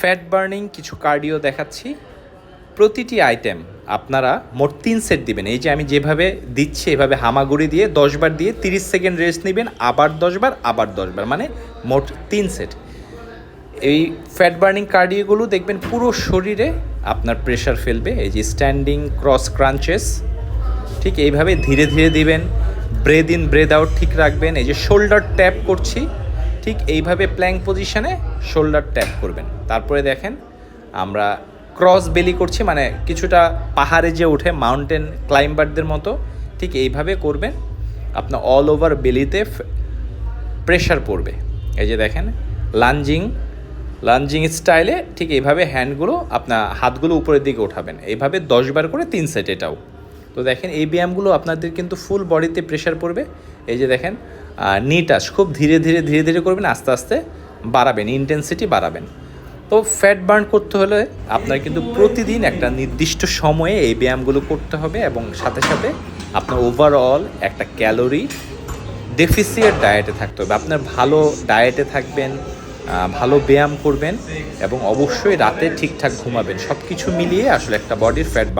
Fat burning কিছু cardio দেখাচ্ছি। প্রতিটি আইটেম আপনারা মোট তিন সেট দিবেন। এই যে আমি যেভাবে দিচ্ছি, এভাবে হামাগুড়ি দিয়ে দশবার দিয়ে তিরিশ সেকেন্ড রেস্ট নেবেন, আবার দশবার আবার দশবার মানে মোট তিন সেট এই ফ্যাট বার্নিং কার্ডিওগুলো দেখবেন পুরো শরীরে আপনার প্রেশার ফেলবে, এই যে স্ট্যান্ডিং ক্রস ক্রাঞ্চেস ঠিক এইভাবে ধীরে ধীরে দিবেন। ব্রেদ ইন ব্রেদ আউট ঠিক রাখবেন। এই যে শোল্ডার ট্যাপ করছি ঠিক এইভাবে প্ল্যাং পজিশনে শোল্ডার ট্যাপ করবেন। তারপরে দেখেন, আমরা ক্রস বেলি করছি মানে কিছুটা পাহাড়ে যে ওঠে মাউন্টেন ক্লাইম্বারদের মতো, ঠিক এইভাবে করবেন। আপনার অল ওভার বেলিতে প্রেশার পড়বে। এই যে দেখেন লাঞ্জিং লাঞ্জিং স্টাইলে ঠিক এইভাবে হ্যান্ডগুলো আপনার হাতগুলো উপরের দিকে ওঠাবেন। এইভাবে দশবার করে তিন সেট এটাও। তো দেখেন, এই ব্যায়ামগুলো আপনাদের কিন্তু ফুল বডিতে প্রেশার পড়বে। এই যে দেখেন নি টাচ খুব ধীরে ধীরে ধীরে ধীরে করবেন, আস্তে আস্তে বাড়াবেন ইন্টেন্সিটি বাড়াবেন। তো ফ্যাট বার্ন করতে হলে আপনার কিন্তু প্রতিদিন একটা নির্দিষ্ট সময়ে এই ব্যায়ামগুলো করতে হবে এবং সাথে সাথে আপনার ওভারঅল একটা ক্যালোরি ডেফিসিয়েট ডায়েটে থাকতে হবে। আপনার ভালো ডায়েটে থাকবেন ভালো ব্যায়াম করবেন এবং অবশ্যই রাতে ঠিকঠাক ঘুমাবেন। সব কিছু মিলিয়ে আসলে একটা বডির ফ্যাট